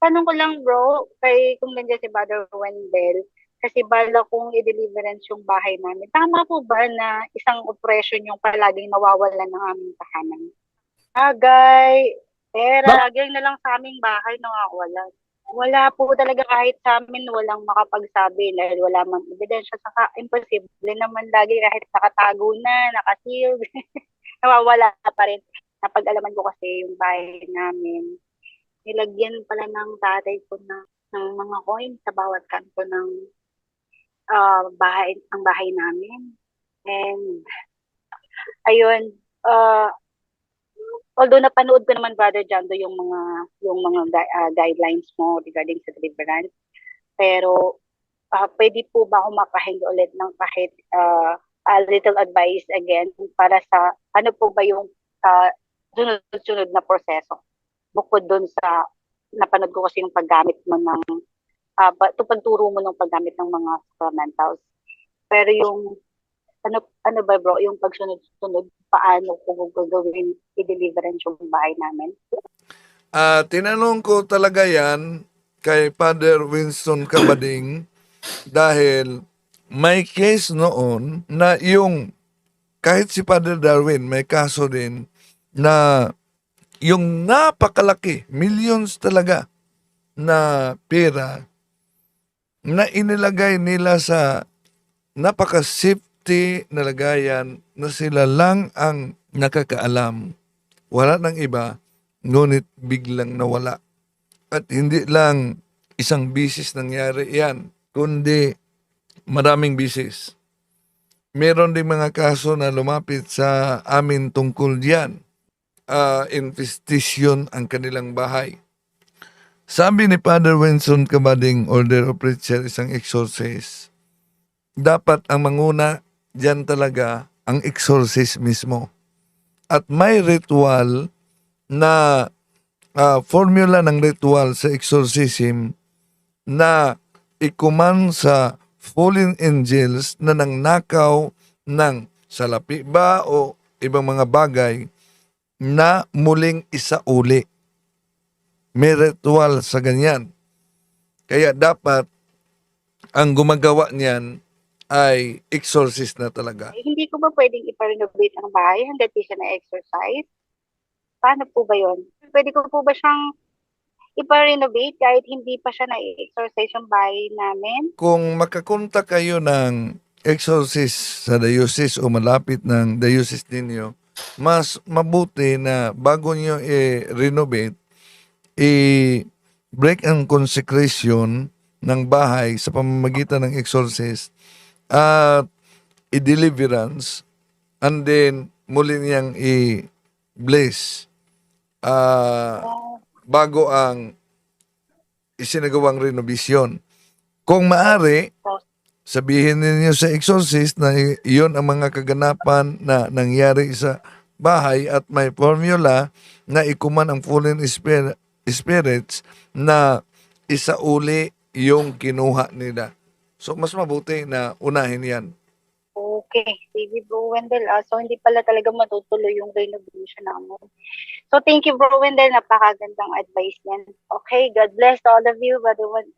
tanong ko lang bro, kay kung nandiyan si Brother Wendell, kasi bala kong i-deliverance yung bahay namin. Tama po ba na isang operation yung palaging nawawalan ng aming tahanan? Agay, pera, Ba- lagi na lang sa aming bahay nawawalan. Wala po talaga kahit sa amin, walang makapagsabi dahil wala mang ebidensya. Saka imposible naman lagi kahit nakatago na, nakaseal, nawawala pa rin. Napag-alaman ko kasi yung bahay namin. Nilagyan pala ng tatay ko na, ng mga coin sa bawat kanto ng ah, bahay, ang bahay namin. And, ayun, uh, although napanood ko naman Brother Jando yung mga yung mga ah, guidelines mo regarding sa deliverance pero ah, pwede po ba ako makahingi ulit ng kahit ah, a little advice again para sa ano po ba yung ah, sunod-sunod na proseso bukod doon sa napanood ko kasi yung paggamit mo ng uh, to pagturo mo ng paggamit ng mga sacramentals pero yung ano ano ba bro yung pagsunod-sunod paano ko gagawin i-deliverance yung bahay namin? Ah, tinanong ko talaga yan kay Father Winston Cabading dahil may case noon na yung kahit si Father Darwin may kaso din na yung napakalaki, millions talaga na pera na inilagay nila sa napaka-safety na lagayan na sila lang ang nakakaalam. Wala nang iba, ngunit biglang nawala. At hindi lang isang bisis nangyari yan, kundi maraming bisis. Meron din mga kaso na lumapit sa amin tungkol diyan. Ah, infestation ang kanilang bahay. Sabi ni Father Winston Kabading, Order of Preacher, isang exorcist, dapat ang manguna diyan talaga ang exorcist mismo. At may ritual na ah, formula ng ritual sa exorcism na ikuman sa fallen angels na nangnakaw ng salapi ba o ibang mga bagay na muling isauli. May ritual sa ganyan. Kaya dapat ang gumagawa niyan ay exorcist na talaga. Eh, hindi ko ba pwedeng ipa-renovate ang bahay hanggat di siya na-exercise? Paano po ba yon? Pwede ko po ba siyang ipa-renovate kahit hindi pa siya na-exercise yung bahay namin? Kung makakontak kayo ng exorcist sa diocese o malapit ng diocese ninyo, mas mabuti na bago nyo i-renovate, i-break ang consecration ng bahay sa pamamagitan ng exorcist at i-deliverance and then muli niyang i-bless ah, bago ang isinagawang renovation. Kung maari, sabihin ninyo sa exorcist na iyon ang mga kaganapan na nangyari sa bahay at may formula na ikuman ang fallen spir- spirits na isauli yung kinuha nila. So, mas mabuti na unahin yan. Okay, sige bro Wendell. Ah, so hindi pala talaga matutuloy yung renovation namin. So thank you bro Wendell, napakagandang advice niyan. Okay, God bless all of you, Brother Wendell.